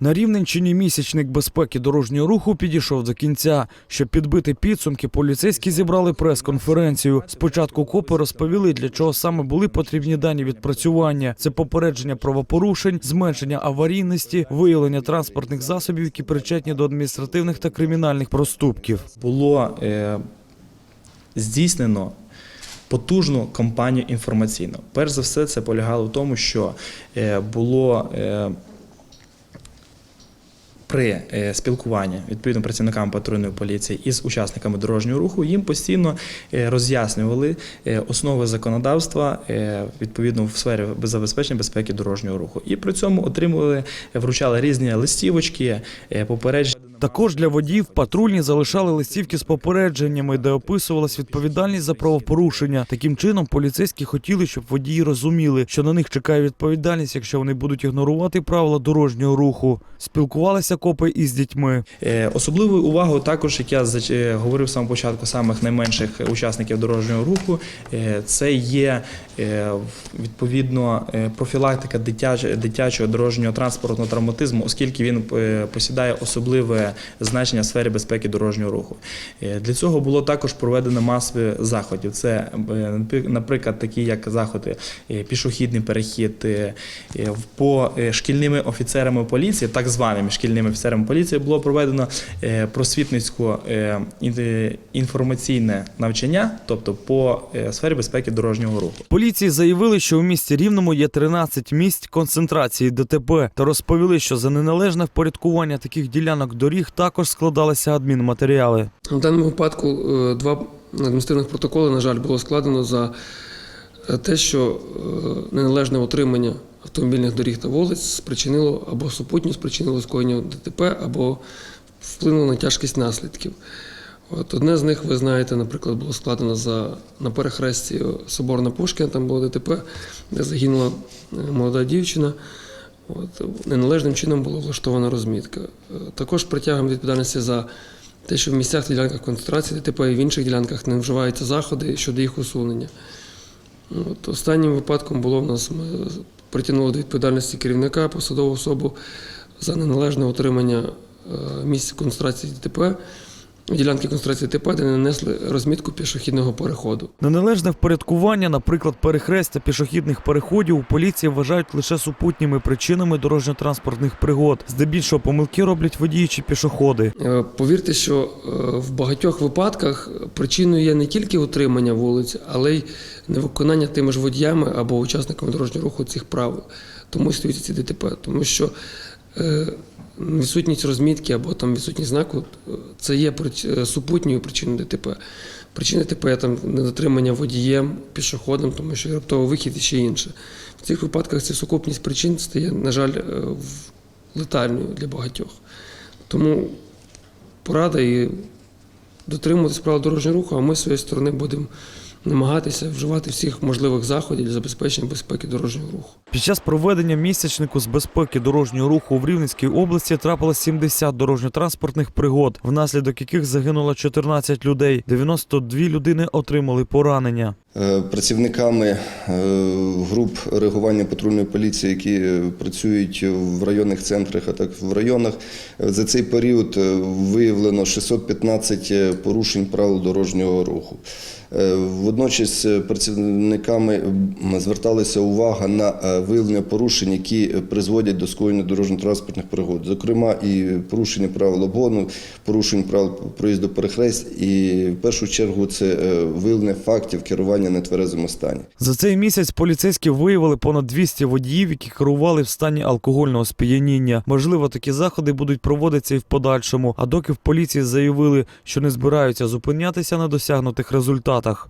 На Рівненщині місячник безпеки дорожнього руху підійшов до кінця. Щоб підбити підсумки, поліцейські зібрали прес-конференцію. Спочатку копи розповіли, для чого саме були потрібні дані відпрацювання. Це попередження правопорушень, зменшення аварійності, виявлення транспортних засобів, які причетні до адміністративних та кримінальних проступків. було е, здійснено потужну кампанію інформаційну. Перш за все, це полягало в тому, що е, було е, при е, спілкуванні відповідно працівникам патрульної поліції із учасниками дорожнього руху їм постійно е, роз'яснювали е, основи законодавства відповідно в сфері забезпечення безпеки дорожнього руху. І при цьому отримували, вручали різні листівочки, попередження. Також для водіїв патрульні залишали листівки з попередженнями, де описувалась відповідальність за правопорушення. Таким чином, поліцейські хотіли, щоб водії розуміли, що на них чекає відповідальність, якщо вони будуть ігнорувати правила дорожнього руху. Спілкувалися копи із дітьми. Е, Особливою увагою також, як я е, говорив самого початку, самих найменших учасників дорожнього руху, е, це є відповідно профілактика дитячого дорожнього транспортного травматизму, оскільки він посідає особливе значення в сфері безпеки дорожнього руху. Е, Для цього було також проведено масові заходів. Це, е, наприклад, такі як заходи е, пішохідний перехід по шкільними офіцерами поліції, так званими шкільними офіцерами поліції, було проведено просвітницько інформаційне навчання, тобто по сфері безпеки дорожнього руху. Поліції заявили, що у місті Рівному є 13 місць концентрації ДТП та розповіли, що за неналежне впорядкування таких ділянок доріг також складалися адмінматеріали. В даному випадку е, два адміністративних протоколи, на жаль, було складено за е, те, що е, неналежне утримання автомобільних доріг та вулиць спричинило або супутньо спричинило скоєння ДТП, або вплинуло на тяжкість наслідків. От одне з них, ви знаєте, наприклад, було складено за на перехресті Соборна Пушкіна, там було ДТП, де загинула молода дівчина. От, неналежним чином була влаштована розмітка. Е, Також притягуємо відповідальності за те, що в місцях та ділянках концентрації ДТП і в інших ділянках не вживаються заходи щодо їх усунення. От, останнім випадком було в нас ми притягнули до відповідальності керівника, посадову особу за неналежне утримання е, місць концентрації ДТП, ділянки концентрації ДТП, де не нанесли розмітку пішохідного переходу. Неналежне впорядкування, наприклад, перехрестя пішохідних переходів у поліції вважають лише супутніми причинами дорожньо-транспортних пригод. Здебільшого помилки роблять водії чи пішоходи. Е, Повірте, що е, в багатьох випадках причиною є не тільки утримання вулиць, але й невиконання тими ж водіями або учасниками дорожнього руху цих правил. Тому і ці ДТП. Тому що е, відсутність розмітки або там відсутність знаку це є е, супутньою причиною ДТП. Причина ДТП там недотримання водієм, пішоходом, тому що раптовий вихід і ще інше. В цих випадках ця сукупність причин стає, на жаль, е, летальною для багатьох. Тому порада і дотримуватись правил дорожнього руху, а ми з своєї сторони будемо намагатися вживати всіх можливих заходів для забезпечення безпеки дорожнього руху. Під час проведення місячнику з безпеки дорожнього руху в Рівненській області трапило 70 дорожньо-транспортних пригод, внаслідок яких загинуло 14 людей. 92 людини отримали поранення. Е, Працівниками е, груп реагування патрульної поліції, які е, працюють в районних центрах, а так в районах, за цей період виявлено 615 е, порушень правил дорожнього руху. Водночас працівниками зверталася увага на виявлення порушень, які призводять до скоєння дорожньо-транспортних пригод, зокрема і порушення правил обгону, порушень правил проїзду перехрест, і в першу чергу це виявлення фактів керування в нетверезому стані. За цей місяць поліцейські виявили понад 200 водіїв, які керували в стані алкогольного сп'яніння. Можливо, такі заходи будуть проводитися і в подальшому. А доки в поліції заявили, що не збираються зупинятися на досягнутих результатах.